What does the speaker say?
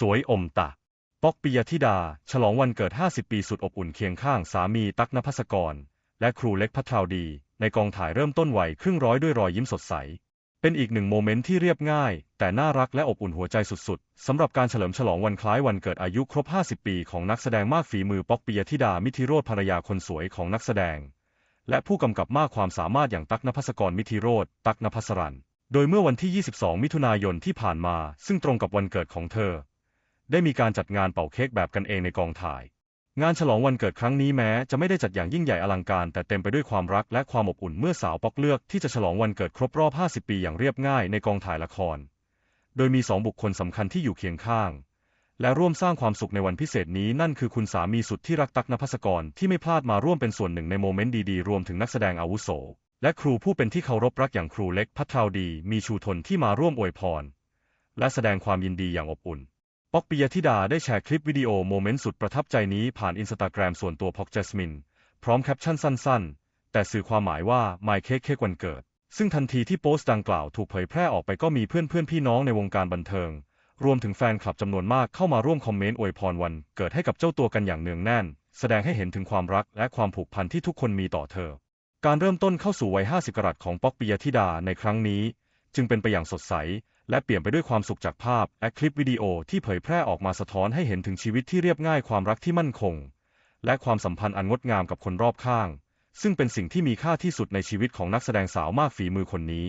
สวยอมตะ ป๊อกปิยธิดา ฉลองวันเกิด 50 ปีสุดอบอุ่นเคียงข้างสามีตั๊กนภัสกร และครูเล็กพัทราวดี ในกองถ่ายเริ่มต้นวัยครึ่งร้อยด้วยรอยยิ้มสดใส เป็นอีกหนึ่งโมเมนต์ที่เรียบง่าย แต่น่ารักและอบอุ่นหัวใจสุดๆ สำหรับการเฉลิมฉลองวันคล้ายวันเกิดอายุครบ 50 ปีของนักแสดงมากฝีมือป๊อกปิยธิดามิธิโรธภรรยาคนสวยของนักแสดง และผู้กำกับมากความสามารถอย่างตั๊กนภัสกรมิธิโรธตั๊กนภัสรันโดยเมื่อวันที่ 22 มิถุนายนที่ผ่านมา ซึ่งตรงกับวันเกิดของเธอ ได้มีการจัดงานเป่าเค้กแบบกันเองในกองถ่าย งานฉลองวันเกิดครั้งนี้แม้จะไม่ได้จัดอย่างยิ่งใหญ่อลังการ แต่เต็มไปด้วยความรักและความอบอุ่นเมื่อสาวป๊อกเลือกที่จะฉลองวันเกิดครบรอบ 50 ปีอย่างเรียบง่ายในกองถ่ายละคร โดยมีสองบุคคลสำคัญที่อยู่เคียงข้าง และร่วมสร้างความสุขในวันพิเศษนี้นั่นคือคุณสามีสุดที่รักตักนภัสกรที่ไม่พลาดมาร่วมเป็นส่วนหนึ่งในโมเมนต์ดีๆรวมถึงนักแสดงอาวุโสและครูผู้เป็นที่เคารพรักอย่างครูเล็กพัทราวดี มีชูทนที่มาร่วมอวยพร และแสดงความยินดีอย่างอบอุ่น ป๊อกปิยธิดาได้แชร์คลิปวิดีโอโมเมนต์สุดประทับใจนี้ผ่านอินสตาแกรมส่วนตัวพ็อกเจสมิน พร้อมแคปชั่นสั้นๆ แต่สื่อความหมายว่า My Cake เค้กวันเกิด ซึ่งทันทีที่โพสต์ดังกล่าวถูกเผยแพร่ออกไปก็มีเพื่อนๆพี่น้องในวงการบันเทิง รวมถึงแฟนคลับจำนวนมากเข้ามาร่วมคอมเมนต์อวยพรวันเกิดให้กับเจ้าตัวกันอย่างเนืองแน่น แสดงให้เห็นถึงความรักและความผูกพันที่ทุกคนมีต่อเธอ การเริ่มต้นเข้าสู่วัย 50 กรัตของป๊อกปิยธิดาในครั้งนี้ จึงเป็นไปอย่างสดใส และเปลี่ยนไปด้วยความสุขจากภาพและคลิปวิดีโอที่เผยแพร่ออกมาสะท้อนให้เห็นถึงชีวิตที่เรียบง่ายความรักที่มั่นคง และความสัมพันธ์อันงดงามกับคนรอบข้าง ซึ่งเป็นสิ่งที่มีค่าที่สุดในชีวิตของนักแสดงสาวมากฝีมือคนนี้